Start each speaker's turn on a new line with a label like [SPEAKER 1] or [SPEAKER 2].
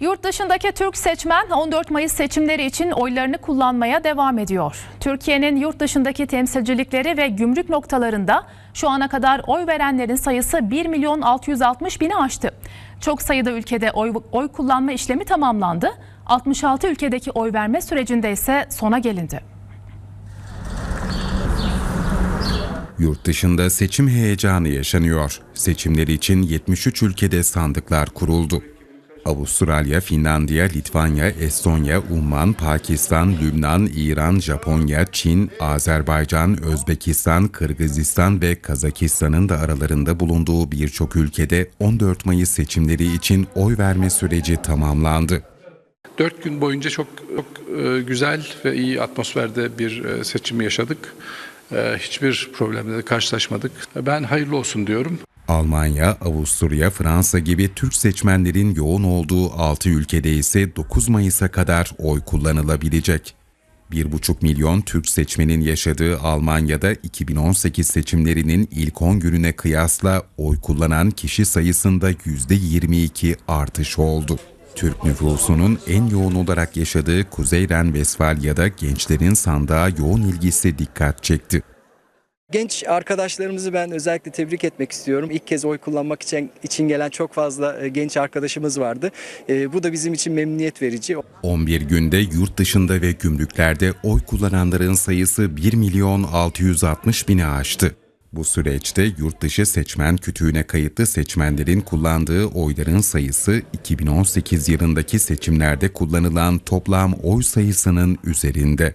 [SPEAKER 1] Yurt dışındaki Türk seçmen 14 Mayıs seçimleri için oylarını kullanmaya devam ediyor. Türkiye'nin yurt dışındaki temsilcilikleri ve gümrük noktalarında şu ana kadar oy verenlerin sayısı 1 milyon 660 bini aştı. Çok sayıda ülkede oy, oy kullanma işlemi tamamlandı. 66 ülkedeki oy verme sürecinde ise sona gelindi.
[SPEAKER 2] Yurt dışında seçim heyecanı yaşanıyor. Seçimler için 73 ülkede sandıklar kuruldu. Avustralya, Finlandiya, Litvanya, Estonya, Umman, Pakistan, Lübnan, İran, Japonya, Çin, Azerbaycan, Özbekistan, Kırgızistan ve Kazakistan'ın da aralarında bulunduğu birçok ülkede 14 Mayıs seçimleri için oy verme süreci tamamlandı.
[SPEAKER 3] Dört gün boyunca çok, çok e, güzel ve iyi atmosferde bir e, seçim yaşadık. E, Hiçbir problemle karşılaşmadık. Ben hayırlı olsun diyorum.
[SPEAKER 2] Almanya, Avusturya, Fransa gibi Türk seçmenlerin yoğun olduğu 6 ülkede ise 9 Mayıs'a kadar oy kullanılabilecek. 1,5 milyon Türk seçmenin yaşadığı Almanya'da 2018 seçimlerinin ilk 10 gününe kıyasla oy kullanan kişi sayısında %22 artış oldu. Türk nüfusunun en yoğun olarak yaşadığı Kuzey Ren-Vesfalya'da gençlerin sandığa yoğun ilgisi dikkat çekti.
[SPEAKER 4] Genç arkadaşlarımızı ben özellikle tebrik etmek istiyorum. İlk kez oy kullanmak için için gelen çok fazla e, genç arkadaşımız vardı. E, Bu da bizim için memnuniyet verici.
[SPEAKER 2] 11 günde yurt dışında ve gümrüklerde oy kullananların sayısı 1 milyon 660 bini aştı. Bu süreçte yurt dışı seçmen kütüğüne kayıtlı seçmenlerin kullandığı oyların sayısı 2018 yılındaki seçimlerde kullanılan toplam oy sayısının üzerinde.